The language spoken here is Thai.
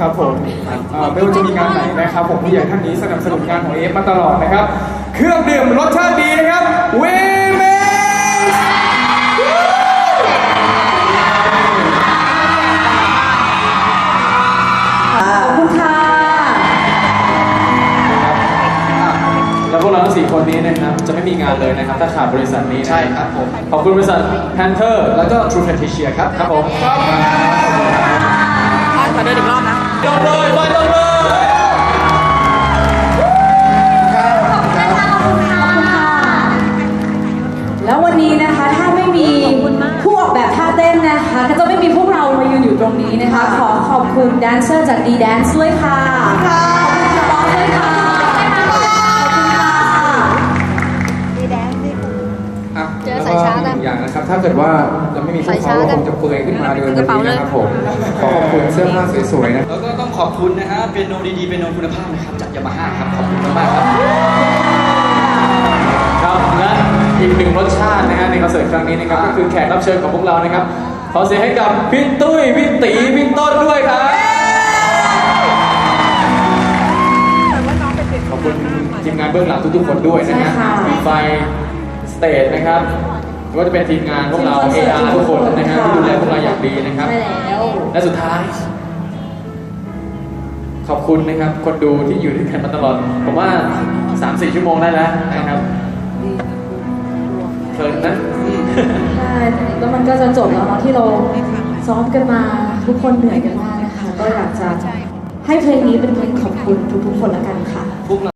ครับผมเอ่อไม่ว่าจะมีงานไหนนะครับผมผู้ใหญ่ท่านนี้สนับสนุนงานของเอฟมาตลอดนะครับ เครื่องดื่มรสชาติดีนะครับเวเมสขอบคุณค่ะแล้วพวกเราทั้งสี่คนนี้นะครับจะไม่มีงานเลยนะครับ ถ้าขาดบริษัทนี้นะใช่ครับผมขอบคุณบริษัท Panther แล้วก็ True f a n t a s i a ครับครับผม ขอเดินอีกรอบนะ ยอมเลยไปจบเลยแล้ววันนี้นะคะถ้าไม่มีผู้ออกแบบท่าเต้นนะคะ ก็จะไม่มีพวกเรามายืนอยู่ตรงนี้นะคะ ขอขอบคุณแดนเซอร์จาก D Dance ด้วยค่ะ อีกอย่างนะครับ ถ้าเกิดว่าจะไม่มีพวสายกชาเขาร์จก็คงจะเปลือยขึ้นมาเดินกระเป๋าแบบเลนี้ยนะครับผมขอขอบคุณเสื้อผ้าสวยๆนะแล้วก็ต้องขอบคุณนะฮะเป็นโนดีๆเป็นโนคุณภาพนะครับจากยามาฮ่าครับขอบคุณมากๆครับครับและอีกหนึ่งรสชาตินะฮะในคอนเสิร์ตครั้งนี้นะครับก็คือแขกรับเชิญของพวกเรานะครับขอเสียงให้กับพี่ตุ้ยพี่ตีพี่ต้นด้วยครับขอบคุณทีมงานเบื้องหลังทุกๆคนด้วยนะฮะใช่ค่ะมีไฟสเตจนะครับ ไม่ว่าจะเป็นทีมงานพวกเราทีมคอนเสิร์ต AR ทุกคนนะฮะค่ะที่ดูแลพวกเราอย่างดีนะครับ ใช่แล้วและสุดท้าย ขอบคุณนะครับคนดูที่อยู่ด้วยกันมาตลอด ผมว่า 3-4 ชั่วโมงได้แล้วนะครับเพลินนะ ใช่แล้วมันก็จะจบแล้วเนาะที่เราซ้อมกันมาทุกคนเหนื่อยกันมากนะคะ ก็อยากจะให้เพลงนี้เป็นเพลงขอบคุณทุกๆคนแล้วกันค่ะพวกเรา